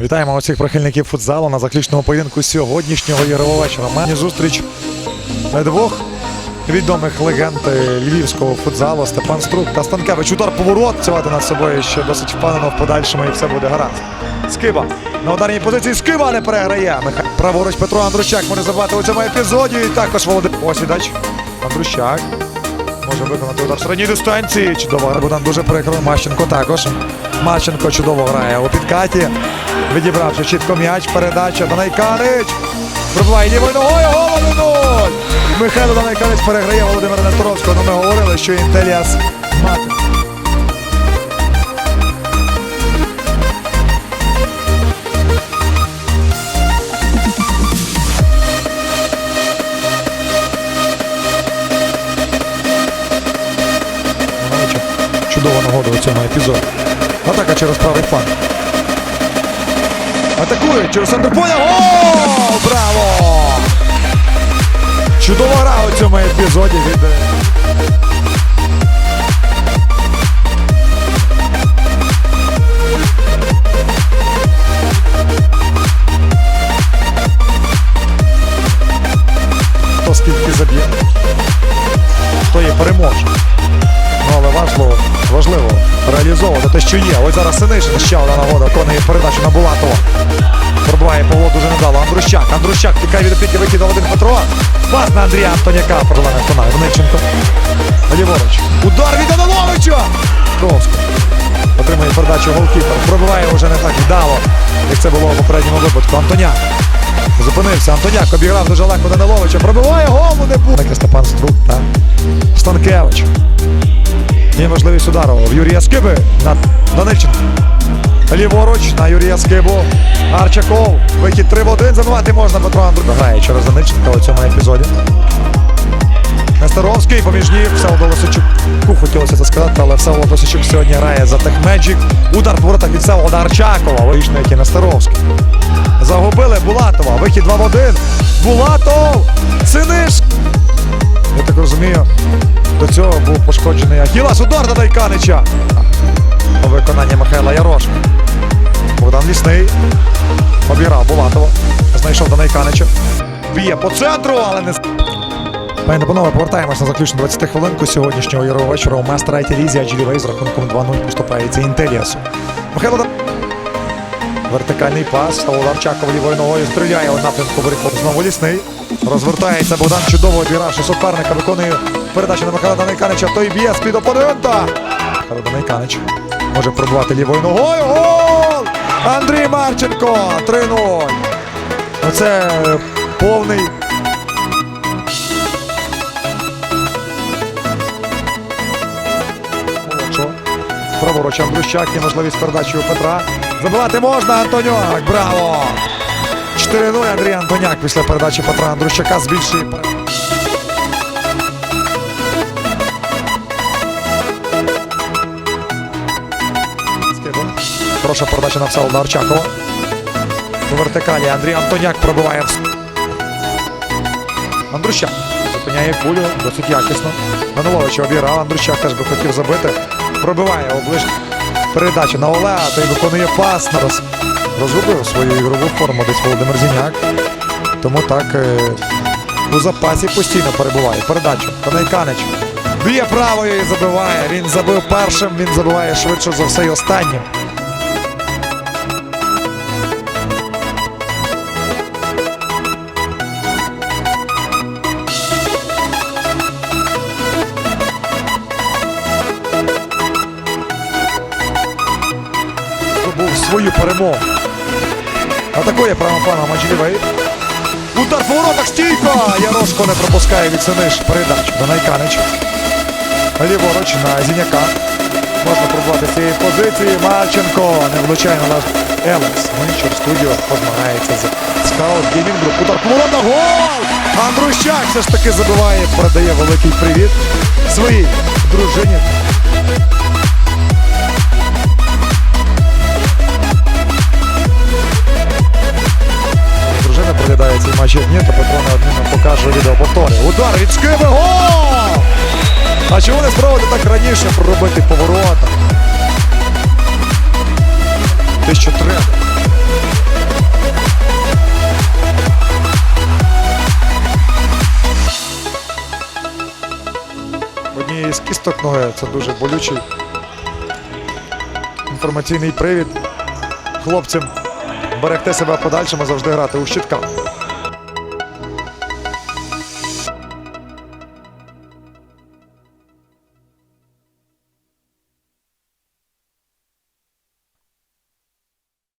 Вітаємо усіх прихильників футзалу на заключному поєдинку сьогоднішнього ігрового вечора. Мені зустріч двох відомих легенд львівського футзалу Степан Струк та Станкевич. Удар поворот цілати над собою ще досить впевнено в подальшому і все буде гаразд. Скиба на ударній позиції Скиба не переграє. Миха... Праворуч Петро Андрущак може забрати у цьому епізоді. І також Володимир Осідач. Андрущак. Може виконати удар середній дистанції. Чудово грає Богдан дуже прикро. Мащенко також. Мащенко чудово грає у підкаті. Відібравши чітко м'яч. Передача Данайкарич. Пробиває лівою ногою. Гол 1-0. Михайло Данайкарич переграє Володимира Несторовського. Ну ми говорили, що Інтеліас Чудова нагода у цьому. Атака через правий фланг. Атакує через Андерполя. Гол! Браво! Чудова гра у цьому епізоді від. е, Хто скільки заб'є, хто є переможе. Реалізовувати те, що є. Ось зараз Синишин ще одна нагода виконує передачу на Булатова. Пробиває Павло дуже недало. Андрущак. Андрущак тікає від опіки, викидав один Петро. Пас на Андрія Антоняка. Проблема Антонай. Вниченко. Ліворуч. Удар від Даниловича. Кровсько. Отримує передачу голкіпер. Пробиває вже не так вдало, як це було у попередньому випадку. Антоняк. Зупинився. Антоняк обіграв дуже легко Даниловича. Пробиває голу не буде. Степан Струк та Станкевич. Є можливість удару в Юрія Скиби на Данильченко. Ліворуч на Юрія Скибу. Арчаков. Вихід 3 в 1. Забивати можна Петро Андрюк. Грає через Данильченка у цьому епізоді. Нестеровський поміж ніг. Всеволод Лосичуку хотілося це сказати, але Всеволод Лосичук сьогодні грає за Техмеджик. Удар по від Всеволода Арчакова. Вийшли який Нестеровський. Загубили Булатова. Вихід 2 в 1. Булатов! Синиш! Я так розумію, до цього був пошкоджений Ахілас. Удар на Дайканича. По виконанні Михайла Ярошка. Богдан Лісний. Обіграв Булатова. Знайшов Данайканича. Б'є по центру, але не. Пані панове, повертаємось на заключну 20 хвилинку сьогоднішнього ігрового вечора. У Мес третій лізі Аджілівей з рахунком 2-0 поступається Інтеліасу. Михайло Вертикальний пас. Володарчаков лівою ногою стріляє у напрямку Борисов. Знову лісний. Розвертається Богдан чудово обігравши суперника. Виконує передачу на Михайла Данайканича. Той б'є з-під опонента. Михайло Данайканич може пробувати лівою ногою. Гол! Андрій Марченко 3-0. Оце повний. Молодшого. Праворуч Андрущак є можливість передачі у Петра. Забивати можна, Антоняк. Браво! 4-0 Андрій Антоняк після передачі Петра Андрущака збільшує. Хороша передача на Всеволода Арчакова. У вертикалі Андрій Антоняк пробиває в Андрущак зупиняє кулю досить якісно. Данилович обіграв. Андрущак теж би хотів забити. Пробиває оближ. Передача на Олега. Той виконує пас. Роз... Розгубив свою ігрову форму десь Володимир Зіняк. Тому так е, у запасі постійно перебуває. Передача. Танайканич. Б'є правою і забиває. Він забив першим, він забиває швидше за все і останнім. Перемогу. Атакує правим флангом Аджілівей. Удар по воротах стійко! Ярошко не пропускає від Синиш передачу до Найканич. Ліворуч на Зіняка. Можна пробувати цієї позиції. Марченко не влучає на наш Елекс. Менчер студіо позмагається з скаут Геймінг Груп. Удар по воротах. Гол! Андрущак все ж таки забиває, передає великий привіт своїй дружині. матчів ні, то Петро неодмінно покаже відеоповтори. Удар від скиби Гол! А чому не спробувати так раніше проробити поворота? Те, що треба. Однієї з кісток ноги це дуже болючий інформаційний привід. Хлопцям берегти себе подальшому завжди грати у щитках.